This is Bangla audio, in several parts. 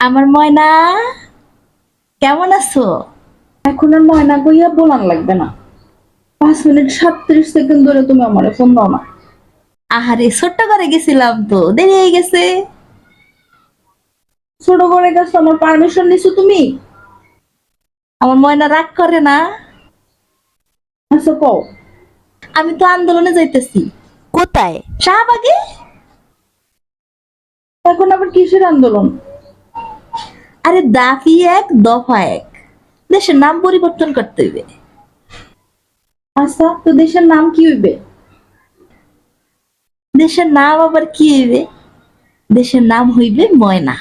আমার ময়না কেমন আছো? এখন আর ময়না কইয়া বলান লাগবে না। পাঁচ মিনিট সাতত্রিশ সেকেন্ড ধরে তুমি আমার ফোন দাও না। আহারে ছোট্ট করে গেছিলাম তো দেরি হয়ে গেছে। ছোট করে গেছো আমার পারমিশন নিছো তুমি? আমার ময়না রাগ করে না। আচ্ছা কও। আমি তো আন্দোলনে যাইতেছি। কোথায়? শাহবাগে? এখন আবার কিসের আন্দোলন? আরে দাফি এক, দফা এক। দেশের নাম পরিবর্তন করতে হইবে। আচ্ছা তো দেশের নাম কি হইবে? দেশের নাম আবার কি হইবে? দেশের নাম হইবে ময়না।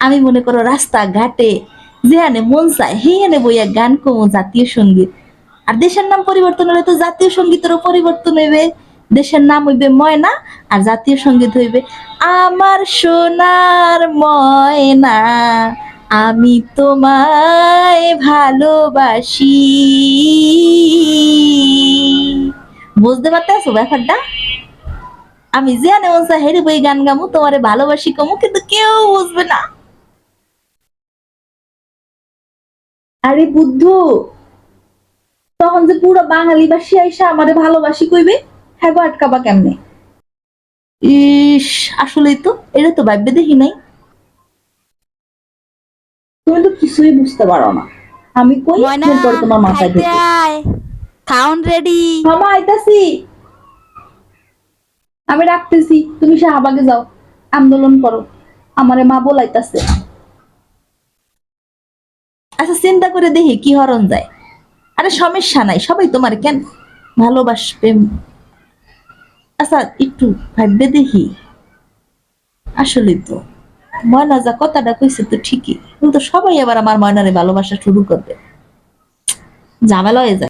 আমি মনে করো রাস্তা ঘাটে যেখানে মন চায়, সেইখানে বইয়া গান কমো জাতীয় সংগীত। আর দেশের নাম পরিবর্তন হলে তো জাতীয় সঙ্গীতেরও পরিবর্তন হইবে। দেশের নাম হইবে ময়না আর জাতীয় সংগীত হইবে আমার সোনার ময়না। আমি তোমায় ভালোবাসি। বুঝতে পারতেছো ব্যাপারটা? আমি জানে মনসা হেরে বই গান গামু, তোমারে ভালোবাসি কমু, কিন্তু কেউ বুঝবে না। আরে বুদ্ধ, তখন যে পুরো বাঙালি বাসী আইসা আমারে ভালোবাসি কইবে? হ্যাঁ গো আটকাবা কেমনে? ইস আসলেই তো এটা তো ভাববে দেখি নাই। তুমি তো কিছুই বুঝতে পারো না। আমি কই এরপর তোমার মাথায় ঢুকে? খাউন রেডি। মামা আইতাছি। আমি রাখতেছি তুমি শাহবাগে যাও আন্দোলন করো। আমারে মা বলাইতাছে। আচ্ছা চিন্তা করে দেখি কি হরণ যায়। আরে সমস্যা নাই সবাই তোমার কেন ভালোবাসবে? আচ্ছা একটু ভাববে দেখি। আসলে তো। ময়না যা কথাটা কইছে তো ঠিকই, কিন্তু সবাই আবার আমার ময়নারে ভালোবাসা শুরু করবে। ঝামেলা হয়ে যায়।